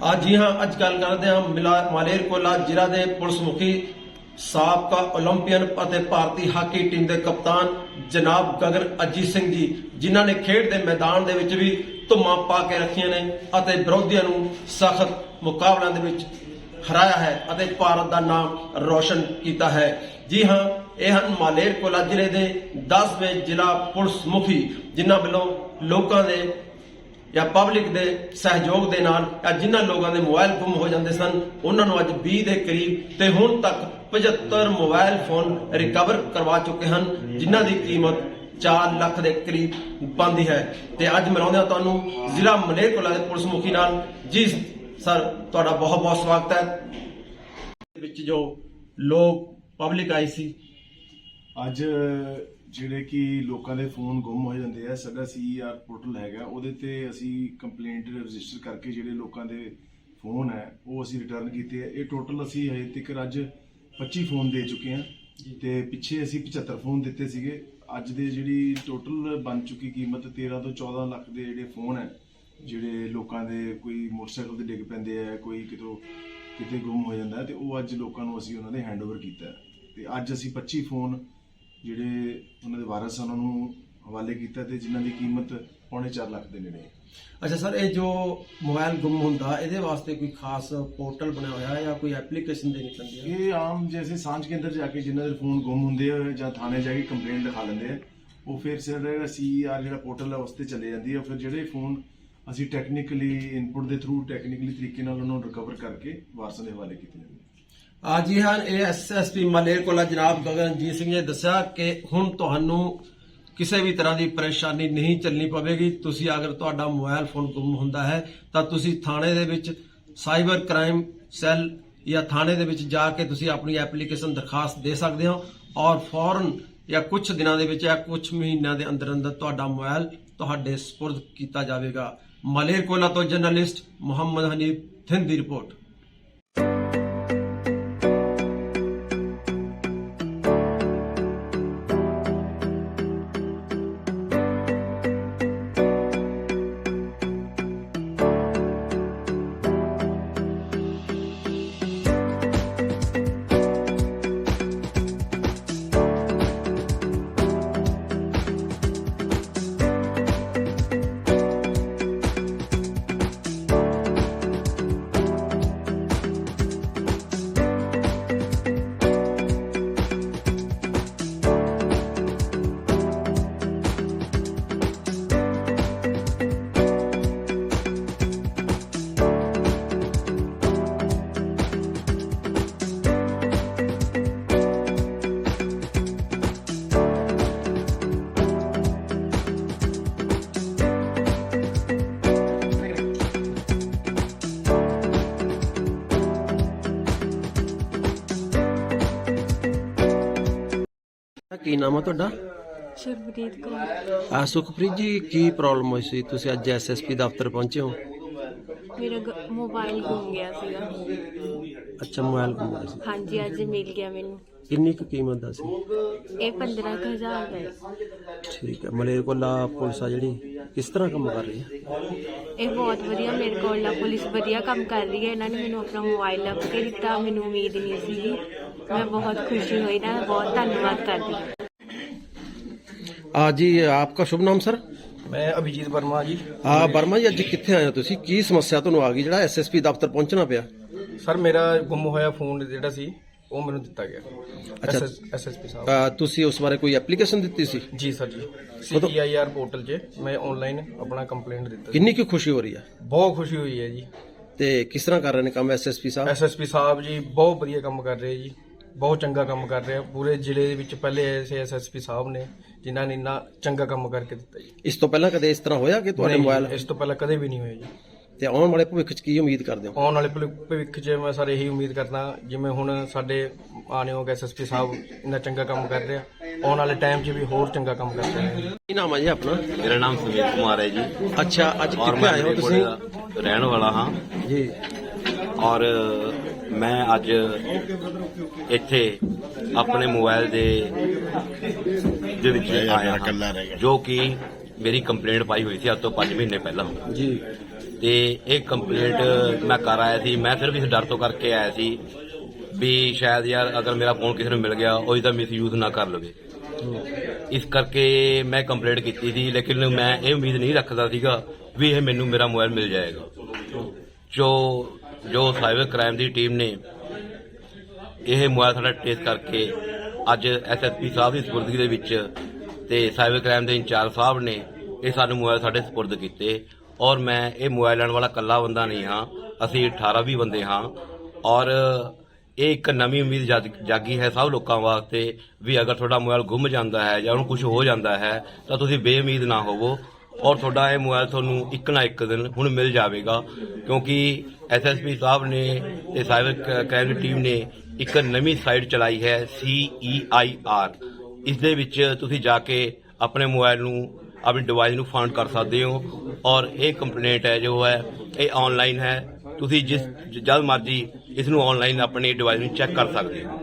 ਅੱਜ ਜੀ ਹਾਂ, ਅੱਜ ਗੱਲ ਕਰਦੇ ਹਾਂ ਮਾਲੇਰਕੋਲਾ ਜ਼ਿਲ੍ਹਾ ਦੇ ਪੁਲਿਸ ਮੁਖੀ ਸਾਬਕਾ 올림픽ਨ ਅਤੇ ਭਾਰਤੀ ਹਾਕੀ ਟੀਮ ਦੇ ਕਪਤਾਨ ਜਨਾਬ ਗਗਨ ਅਜੀਤ ਸਿੰਘ ਜੀ, ਜਿਨ੍ਹਾਂ ਨੇ ਖੇਡ ਦੇ ਮੈਦਾਨ ਦੇ ਵਿੱਚ ਵੀ ਧੁੰਮਾਂ ਪਾ ਕੇ ਰੱਖੀਆਂ ਨੇ ਅਤੇ ਵਿਰੋਧੀਆਂ ਨੂੰ ਸਖਤ ਮੁਕਾਬਲਿਆਂ ਦੇ ਵਿੱਚ ਹਰਾਇਆ ਹੈ ਅਤੇ ਭਾਰਤ ਦਾ ਨਾਮ ਰੋਸ਼ਨ ਕੀਤਾ ਹੈ। ਜੀ ਹਾਂ, ਇਹ ਹਨ ਮਾਲੇਰ ਕੋਲਾ ਜ਼ਿਲ੍ਹੇ ਦੇ 10ਵੇਂ ਜ਼ਿਲ੍ਹਾ ਪੁਲਿਸ ਮੁਖੀ ਜਿਨ੍ਹਾਂ ਵੱਲੋਂ ਲੋਕਾਂ ਦੇ ਜਾਂ ਪਬਲਿਕ ਦੇ ਸਹਿਯੋਗ ਦੇ ਨਾਲ ਜਾਂ ਜਿਨ੍ਹਾਂ ਲੋਕਾਂ ਦੇ ਮੋਬਾਈਲ ਗੁੰਮ ਹੋ ਜਾਂਦੇ ਸਨ ਉਹਨਾਂ ਨੂੰ ਅੱਜ 20 ਦੇ ਕਰੀਬ ਤੇ ਹੁਣ ਤੱਕ 75 ਮੋਬਾਈਲ ਫੋਨ ਰਿਕਵਰ ਕਰਵਾ ਚੁੱਕੇ ਹਨ ਜਿਨ੍ਹਾਂ ਦੀ ਕੀਮਤ 4 ਲੱਖ ਦੇ ਕਰੀਬ ਬਣਦੀ ਹੈ। ਤੇ ਅੱਜ ਮਿਲਾਉਂਦੇ ਹਾਂ ਤੁਹਾਨੂੰ ਜ਼ਿਲ੍ਹਾ ਮਲੇਰਕੋਟਲਾ ਦੇ ਪੁਲਿਸ ਮੁਖੀ ਨਾਲ। ਜੀ ਸਰ ਤੁਹਾਡਾ ਬਹੁਤ ਬਹੁਤ ਸਵਾਗਤ ਹੈ। ਵਿੱਚ ਜੋ ਲੋਕ ਪਬਲਿਕ ਆਈ ਸੀ ਅੱਜ ਜਿਹੜੇ ਕਿ ਲੋਕਾਂ ਦੇ ਫੋਨ ਗੁੰਮ ਹੋ ਜਾਂਦੇ ਆ ਸਾਡਾ ਸੀਆਰ ਪੋਰਟਲ ਹੈਗਾ ਉਹਦੇ ਤੇ ਅਸੀਂ ਕੰਪਲੇਂਟ ਰਜਿਸਟਰ ਕਰਕੇ ਜਿਹੜੇ ਲੋਕਾਂ ਦੇ ਫੋਨ ਹੈ ਉਹ ਅਸੀਂ ਰਿਟਰਨ ਕੀਤੇ ਆ। ਇਹ ਟੋਟਲ ਅਸੀਂ ਹਜੇ ਤੱਕ ਅੱਜ 25 ਫੋਨ ਦੇ ਚੁੱਕੇ ਆ ਤੇ ਪਿੱਛੇ ਅਸੀਂ 75 ਫੋਨ ਦਿੱਤੇ ਸੀਗੇ। ਅੱਜ ਦੇ ਜਿਹੜੀ ਟੋਟਲ ਬਣ ਚੁੱਕੀ ਕੀਮਤ 13 ਤੋਂ 14 ਲੱਖ ਦੇ ਜਿਹੜੇ ਫੋਨ ਹੈ ਜਿਹੜੇ ਲੋਕਾਂ ਦੇ ਕੋਈ ਮੋਟਰਸਾਈਕਲ ਤੇ ਡਿੱਗ ਪੈਂਦੇ ਆ ਕੋਈ ਕਿਤੋਂ ਕਿਤੇ ਗੁੰਮ ਹੋ ਜਾਂਦਾ ਤੇ ਉਹ ਅੱਜ ਲੋਕਾਂ ਨੂੰ ਅਸੀਂ ਉਹਨਾਂ ਦੇ ਹੈਂਡਓਵਰ ਕੀਤਾ। ਤੇ ਅੱਜ ਅਸੀਂ 25 ਫੋਨ ਜਿਹੜੇ ਉਹਨਾਂ ਦੇ ਵਾਰਸ ਹਨ ਉਹਨਾਂ ਨੂੰ ਹਵਾਲੇ ਕੀਤਾ ਤੇ ਜਿਨ੍ਹਾਂ ਦੀ ਕੀਮਤ ਪੌਣੇ 4 ਲੱਖ ਦੇ ਨੇੜੇ ਹੈ। ਅੱਛਾ ਸਰ ਇਹ ਜੋ ਮੋਬਾਈਲ ਗੁੰਮ ਹੁੰਦਾ ਇਹਦੇ ਵਾਸਤੇ ਕੋਈ ਖਾਸ ਪੋਰਟਲ ਬਣਿਆ ਹੋਇਆ ਹੈ ਜਾਂ ਕੋਈ ਐਪਲੀਕੇਸ਼ਨ ਦੇਣੀ ਪੈਂਦੀ ਹੈ? ਇਹ ਆਮ ਜੈਸੇ ਸਾਂਝ ਕੇਂਦਰ ਜਾ ਕੇ ਜਿਨ੍ਹਾਂ ਦੇ ਫੋਨ ਗੁੰਮ ਹੁੰਦੇ ਆ ਜਾਂ ਥਾਣੇ ਜਾ ਕੇ ਕੰਪਲੇਂਟ ਲਿਖਾ ਲੈਂਦੇ ਆ ਉਹ ਫਿਰ ਸਾਡਾ ਸੀਆਰ ਜਿਹੜਾ ਪੋਰਟਲ ਹੈ ਉਸ ਤੇ ਚਲੇ ਜਾਂਦੀ ਹੈ ਫਿਰ ਜਿਹੜੇ ਫੋਨ ਅਸੀਂ ਟੈਕਨੀਕਲੀ ਇਨਪੁਟ ਦੇ ਥਰੂ ਟੈਕਨੀਕਲੀ ਤਰੀਕੇ ਨਾਲ ਉਹਨਾਂ ਨੂੰ ਰਿਕਵਰ ਕਰਕੇ ਵਾਰਸਾਂ ਦੇ ਹਵਾਲੇ ਕੀਤੇ ਜਾਂਦੇ ਜੀ ਹਾਂ ਇਹ ਐਸਐਸਪੀ ਮਲੇਰਕੋਲਾ ਜਨਾਬ ਗਗਨਜੀਤ ਸਿੰਘ ਨੇ ਦੱਸਿਆ ਕਿ ਹੁਣ ਤੁਹਾਨੂੰ ਕਿਸੇ ਵੀ ਤਰ੍ਹਾਂ ਦੀ ਪਰੇਸ਼ਾਨੀ ਨਹੀਂ ਚੱਲਣੀ ਪਵੇਗੀ। ਤੁਸੀਂ ਅਗਰ ਤੁਹਾਡਾ ਮੋਬਾਈਲ ਫੋਨ ਗੁੰਮ ਹੁੰਦਾ ਹੈ, ਤਾਂ ਤੁਸੀਂ ਥਾਣੇ ਦੇ ਵਿੱਚ ਸਾਈਬਰ ਕ੍ਰਾਈਮ ਸੈੱਲ ਜਾਂ ਥਾਣੇ ਦੇ ਵਿੱਚ ਜਾ ਕੇ ਤੁਸੀਂ ਆਪਣੀ ਐਪਲੀਕੇਸ਼ਨ ਦਰਖਾਸਤ ਦੇ ਸਕਦੇ ਹੋ ਔਰ ਫੌਰਨ ਜਾਂ ਕੁਝ ਦਿਨਾਂ ਦੇ ਵਿੱਚ ਜਾਂ ਕੁਝ ਮਹੀਨਿਆਂ ਦੇ ਅੰਦਰ ਅੰਦਰ ਤੁਹਾਡਾ ਮੋਬਾਈਲ ਤੁਹਾਡੇ ਸਪੁਰਦ ਕੀਤਾ ਜਾਵੇਗਾ। ਮਲੇਰਕੋਲਾ ਤੋਂ ਜਰਨਲਿਸਟ ਮੁਹੰਮਦ ਹਨੀਫ, ਥਿੰਦ ਦੀ ਰਿਪੋਰਟ। ਕੀ ਨਾਮ ਆ ਤੁਹਾਡਾ? ਸ਼ਰਬਰੀਤ ਕੌਰ। ਆ ਸੁਖਪ੍ਰੀਤ ਜੀ ਕੀ ਪ੍ਰੋਬਲਮ ਹੋਈ ਸੀ? ਤੁਸੀਂ ਅੱਜ ਐਸਐਸਪੀ ਦਫ਼ਤਰ ਪਹੁੰਚੇ ਹੋ? ਮੇਰਾ ਗ- ਮੋਬਾਈਲ ਗੁੰਮ ਗਿਆ ਸੀਗਾ। ਅੱਛਾ ਮੋਬਾਈਲ ਗੁੰਮ ਗਿਆ ਸੀ। ਹਾਂਜੀ ਅੱਜ ਮਿਲ ਗਿਆ ਮੈਨੂੰ। ਕਿੰਨੀ ਕੁ ਕੀਮਤ ਦਾ ਸੀ? ਇਹ 15000 ਦਾ ਹੈ। ਠੀਕ ਹੈ ਮਲੇਰਕੋਲਾ ਪੁਲਿਸ ਆ ਜਿਹੜੀ ਕਿਸ ਤਰ੍ਹਾਂ ਕੰਮ ਕਰ ਰਹੀ ਹੈ? ਇਹ ਬਹੁਤ ਵਧੀਆ ਮੇਰੇ ਕੋਲ ਨਾ ਪੁਲਿਸ ਵਧੀਆ ਕੰਮ ਕਰ ਰਹੀ ਹੈ। ਇਹਨਾਂ ਨੇ ਮੈਨੂੰ ਆਪਣਾ ਮੋਬਾਈਲ ਲੱਭ ਕੇ ਦਿੱਤਾ ਮੈਨੂੰ ਉਮੀਦ ਨਹੀਂ ਸੀਗੀ। ਮੈਂ ਬਹੁਤ ਖੁਸ਼ੀ ਹੋਈ ਨਾ ਬਹੁਤ ਧੰਨਵਾਦ ਕਰਦੀ ਹਾਂ। ਆ ਜੀ ਆਪਕਾ ਸ਼ੁਭ ਨਾਮ ਸਰ? ਮੈਂ ਅਭਿਜੀਤ ਵਰਮਾ ਜੀ। ਆ ਬਰਮਾ ਜੀ ਅੱਜ ਕਿੱਥੇ ਆਏ ਹੋ ਤੁਸੀਂ? ਕੀ ਸਮੱਸਿਆ ਤੁਹਾਨੂੰ ਆ ਗਈ ਜਿਹੜਾ ਐਸਐਸਪੀ ਦਫ਼ਤਰ ਪਹੁੰਚਣਾ ਪਿਆ? ਸਰ ਮੇਰਾ ਗੁੰਮ ਹੋਇਆ ਫੋਨ ਜਿਹੜਾ ਸੀ ਉਹ ਮੈਨੂੰ ਦਿੱਤਾ ਗਿਆ। ਅੱਛਾ। ਐਸਐਸਪੀ ਸਾਹਿਬ। ਆ, ਤੁਸੀਂ ਉਸ ਬਾਰੇ ਕੋਈ ਐਪਲੀਕੇਸ਼ਨ ਦਿੱਤੀ ਸੀ? ਜੀ ਸਰ ਜੀ। ਸੀਆਈਆਰ ਪੋਰਟਲ 'ਚ ਮੈਂ ਆਨਲਾਈਨ ਆਪਣਾ ਕੰਪਲੇਂਟ ਦਿੱਤਾ ਸੀ। ਕਿੰਨੀ ਕੁ ਖੁਸ਼ੀ ਹੋ ਰਹੀ ਹੈ ਬਹੁਤ ਖੁਸ਼ੀ ਹੋਈ ਹੈ ਜੀ। ਤੇ ਕਿਸ ਤਰ੍ਹਾਂ ਕਰ ਰਹੇ ਨੇ ਕੰਮ ਐਸਐਸਪੀ ਸਾਹਿਬ? ਐਸਐਸਪੀ ਸਾਹਿਬ ਜੀ ਬਹੁਤ ਵਧੀਆ ਕੰਮ ਕਰ ਰਹੇ ਜੀ। ਬਹੁਤ ਚੰਗਾ ਕੰਮ ਕਰ ਰਹੇ ਆ। ਪੂਰੇ ਜ਼ਿਲ੍ਹੇ ਦੇ ਵਿੱਚ ਪਹਿਲੇ ਐਸੇ ਐਸਐਸਪੀ ਸਾਹਿਬ ਨੇ ਜਿਨ੍ਹਾਂ ਨੇ ਇੰਨਾ ਚੰਗਾ ਕੰਮ ਕਰਕੇ ਦਿੱਤਾ ਜੀ। ਇਸ ਤੋਂ ਪਹਿਲਾਂ ਕਦੇ ਇਸ ਤਰ੍ਹਾਂ ਹੋਇਆ ਕਿ ਤੁਹਾਡੇ ਨਹੀਂ, ਮੋਬਾਈਲ ਇਸ ਤੋਂ ਪਹਿਲਾਂ ਕਦੇ ਵੀ ਨਹੀਂ ਹੋਇਆ ਜੀ। ਤੇ ਆਉਣ ਵਾਲੇ ਭਵਿੱਖ 'ਚ ਕੀ ਉਮੀਦ ਕਰਦੇ ਹੋ? ਆਉਣ ਵਾਲੇ ਭਵਿ- ਭਵਿੱਖ 'ਚ ਮੈਂ ਸਰ ਇਹੀ ਉਮੀਦ ਕਰਦਾ ਜਿਵੇਂ ਹੁਣ ਸਾਡੇ ਆਣਯੋਗ ਐਸਐਸਪੀ ਸਾਹਿਬ ਇੰਨਾ ਚੰਗਾ ਕੰਮ ਕਰ ਰਹੇ ਆ ਆਉਣ ਵਾਲੇ ਟਾਈਮ 'ਚ ਵੀ ਹੋਰ ਚੰਗਾ ਕੰਮ ਕਰਦੇ ਰਹਿਣਗੇ ਕੀ ਨਾਮ ਹੈ ਜੀ ਆਪਣਾ? ਮੇਰਾ ਨਾਮ ਸੁਮੀਤ ਕੁਮਾਰ ਹੈ ਜੀ। ਅੱਛਾ ਅੱਜ ਔਰ ਕਿੱਥੇ ਮੈਂ ਆਏ ਹੋ ਮਲੇਰਕੋਟਲੇ ਤੁਸੀਂ? ਦਾ ਰਹਿਣ ਵਾਲਾ ਹਾਂ। ਜੀ। ਔਰ ਮੈਂ ਅੱਜ ਇੱਥੇ ਆਪਣੇ ਮੋਬਾਈਲ ਦੇ ਦੇ ਵਿੱਚ ਆਇਆ ਹਾਂ ਜੋ ਕਿ ਮੇਰੀ ਕੰਪਲੇਂਟ ਪਾਈ ਹੋਈ ਸੀ ਅੱਜ ਤੋਂ 5 ਮਹੀਨੇ ਪਹਿਲਾਂ। ਜੀ। ਤੇ ਇਹ ਕੰਪਲੇਂਟ ਮੈਂ ਕਰ ਆਇਆ ਸੀ ਮੈਂ ਸਿਰਫ ਇਸ ਡਰ ਤੋਂ ਕਰਕੇ ਆਇਆ ਸੀ ਵੀ ਸ਼ਾਇਦ ਯਾਰ ਅਗਰ ਮੇਰਾ ਫੋਨ ਕਿਸੇ ਨੂੰ ਮਿਲ ਗਿਆ ਉਹ ਇਹਦਾ ਮਿਸਯੂਜ਼ ਨਾ ਕਰ ਲਵੇ। ਇਸ ਕਰਕੇ ਮੈਂ ਕੰਪਲੇਂਟ ਕੀਤੀ ਸੀ ਲੇਕਿਨ ਮੈਂ ਇਹ ਉਮੀਦ ਨਹੀਂ ਰੱਖਦਾ ਸੀਗਾ ਵੀ ਇਹ ਮੈਨੂੰ ਮੇਰਾ ਮੋਬਾਈਲ ਮਿਲ ਜਾਏਗਾ। ਜੋ ਜੋ ਸਾਈਬਰ ਕ੍ਰਾਈਮ ਦੀ ਟੀਮ ਨੇ ਇਹ ਮੋਬਾਈਲ ਸਾਡਾ ਟ੍ਰੇਸ ਕਰਕੇ ਅੱਜ ਐਸਐਸਪੀ ਸਾਹਿਬ ਦੀ ਸਪੁਰਦਗੀ ਦੇ ਵਿੱਚ ਤੇ ਸਾਈਬਰ ਕ੍ਰਾਈਮ ਦੇ ਇੰਚਾਰਜ ਸਾਹਿਬ ਨੇ ਇਹ ਸਾਨੂੰ ਮੋਬਾਈਲ ਸਾਡੇ ਸਪੁਰਦ ਕੀਤੇ ਔਰ ਮੈਂ ਇਹ ਮੋਬਾਈਲ ਲੈਣ ਵਾਲਾ ਇਕੱਲਾ ਬੰਦਾ ਨਹੀਂ ਹਾਂ, ਅਸੀਂ 18 ਵੀ ਬੰਦੇ ਹਾਂ ਔਰ ਇਹ ਇੱਕ ਨਵੀਂ ਉਮੀਦ ਜਾਗ- ਜਾਗੀ ਹੈ ਸਭ ਲੋਕਾਂ ਵਾਸਤੇ ਵੀ ਅਗਰ ਤੁਹਾਡਾ ਮੋਬਾਈਲ ਗੁੰਮ ਜਾਂਦਾ ਹੈ ਜਾਂ ਉਹਨੂੰ ਕੁਝ ਹੋ ਜਾਂਦਾ ਹੈ ਤਾਂ ਤੁਸੀਂ ਬੇਉਮੀਦ ਨਾ ਹੋਵੋ ਔਰ ਤੁਹਾਡਾ ਇਹ ਮੋਬਾਈਲ ਤੁਹਾਨੂੰ ਇੱਕ ਨਾ ਇੱਕ ਦਿਨ ਹੁਣ ਮਿਲ ਜਾਵੇਗਾ, ਕਿਉਂਕਿ ਐਸਐਸਪੀ ਸਾਹਿਬ ਨੇ ਤੇ ਸਾਈਬਰ ਕ- ਕ੍ਰਾਈਮ ਟੀਮ ਨੇ ਇੱਕ ਨਵੀਂ ਸਾਈਟ ਚਲਾਈ ਹੈ CEIR ਇਸ ਦੇ ਵਿੱਚ ਤੁਸੀਂ ਜਾ ਕੇ ਆਪਣੇ ਮੋਬਾਈਲ ਨੂੰ, ਆਪਣੀ ਡਿਵਾਈਸ ਨੂੰ ਫਾਈਂਡ ਕਰ ਸਕਦੇ ਹੋ ਔਰ ਇਹ ਕੰਪਲੇਂਟ ਹੈ ਜੋ ਹੈ, ਇਹ ਆਨਲਾਈਨ ਹੈ। ਤੁਸੀਂ ਜਿਸ, ਜਦ ਮਰਜ਼ੀ ਇਸ ਨੂੰ ਆਨਲਾਈਨ ਆਪਣੀ ਡਿਵਾਈਸ ਨੂੰ ਚੈੱਕ ਕਰ ਸਕਦੇ ਹੋ।